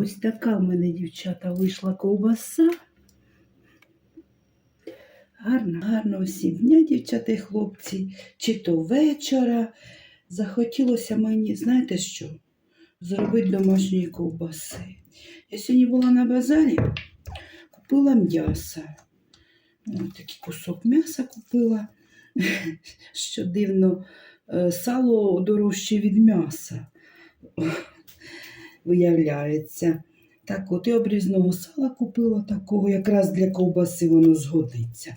Ось така в мене, дівчата, вийшла ковбаса. Гарно, гарно всі дня, дівчата і хлопці, чи то вечора. Захотілося мені, знаєте що? Зробити домашньої ковбаси. Я сьогодні була на базарі, купила м'ясо. Ось такий кусок м'яса купила. Що дивно, е, сало дорожче від м'яса. Виявляється. Так от і обрізного сала купила такого, якраз для ковбаси воно згодиться.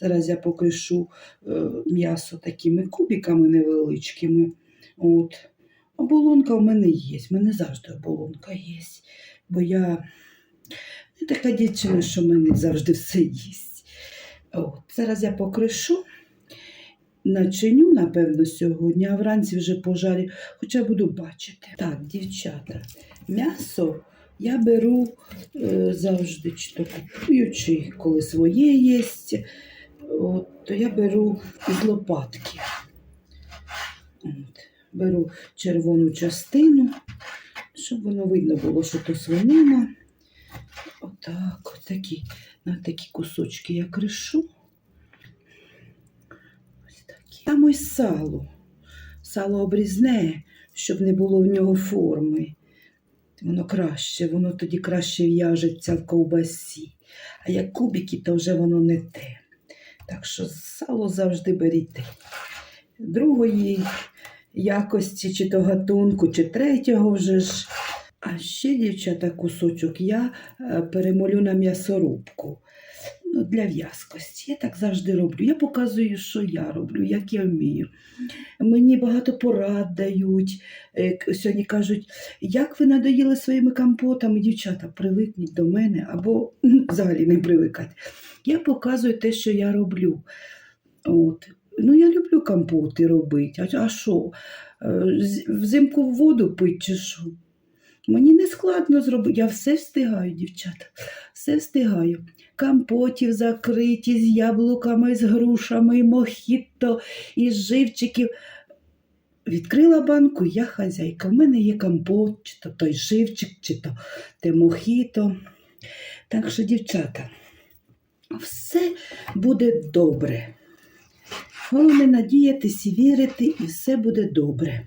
Зараз я покришу е, м'ясо такими кубиками невеличкими. От. Оболонка в мене є, в мене завжди оболонка є. Бо я не така дівчина, що в мене завжди все їсть. От. Зараз я покришу, начиню, напевно, сьогодні, а вранці вже пожарю, хоча буду бачити. Так, дівчата, м'ясо я беру е, завжди, чи то купую, чи коли своє є, то я беру з лопатки. От, беру червону частину, щоб воно видно було, що то свинина. Отак, от такі, на такі кусочки я кришу. Там ось сало. Сало обрізне, щоб не було в нього форми. Воно краще, воно тоді краще в'яжеться в ковбасі. А як кубики, то вже воно не те. Так що сало завжди беріть. Другої якості, чи то гатунку, чи третього вже ж. А ще, дівчата, кусочок я е, перемолю на м'ясорубку. Ну, для в'язкості. Я так завжди роблю. Я показую, що я роблю, як я вмію. Мені багато порад дають. Е, Сьогодні кажуть, як ви надоїли своїми компотами, дівчата, привикніть до мене або взагалі не привикати. Я показую те, що я роблю. От. Ну, я люблю компоти робити. А- що? Е, Взимку воду пить чи що? Мені не складно зробити. Я все встигаю, дівчата. Все встигаю. Компотів закриті з яблуками, з грушами, і мохіто, із живчиків. Відкрила банку, я хазяйка. У мене є компот, чи то той живчик, чи то те мохіто. Так що, дівчата, все буде добре. Головне надіятись і вірити, і все буде добре.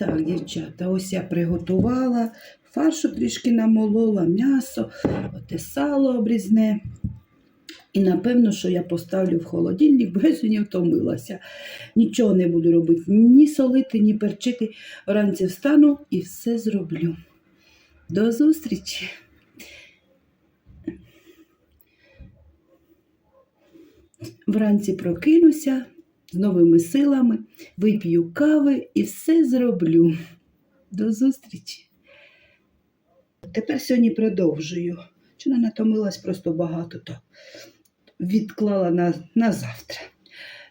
Так, дівчата, ось я приготувала, фаршу трішки намолола, м'ясо, оте сало обрізне. І напевно, що я поставлю в холодильник, бо я сьогодні втомилася. Нічого не буду робити, ні солити, ні перчити. Вранці встану і все зроблю. До зустрічі! Вранці прокинуся з новими силами, вип'ю кави і все зроблю. До зустрічі. Тепер сьогодні продовжую. Чи не натомилась просто багато, то відклала на, на завтра.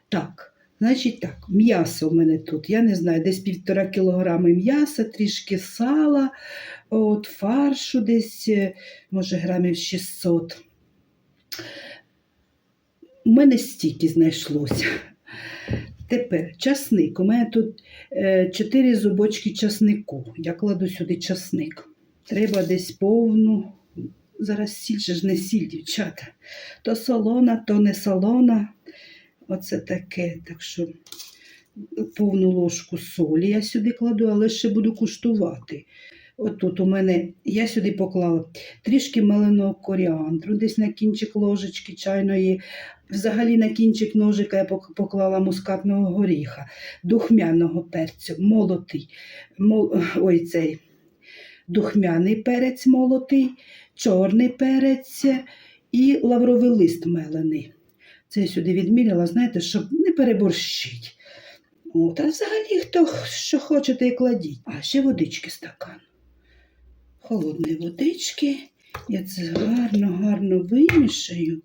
Так, значить так, м'ясо в мене тут. Я не знаю, десь півтора кілограми м'яса, трішки сала, от фаршу десь, е, може, грамів 600. У мене стільки знайшлося. Тепер часник. У мене тут е, 4 зубочки часнику. Я кладу сюди часник. Треба десь повну. Зараз сіль же ж не сіль, дівчата. То солона, то не солона. Оце таке. Так що повну ложку солі я сюди кладу, але ще буду куштувати. Отут у мене я сюди поклала трішки меленого коріандру, десь на кінчик ложечки чайної. Взагалі на кінчик ножика я поклала мускатного горіха, духмяного перцю, молотий. Мол... Ой, цей духмяний перець молотий, чорний перець і лавровий лист мелений. Це я сюди відміряла, знаєте, щоб не переборщить. От, а взагалі, хто що хочете, і кладіть. А ще водички стакан. Холодної водички. Я це гарно, гарно вимішаю.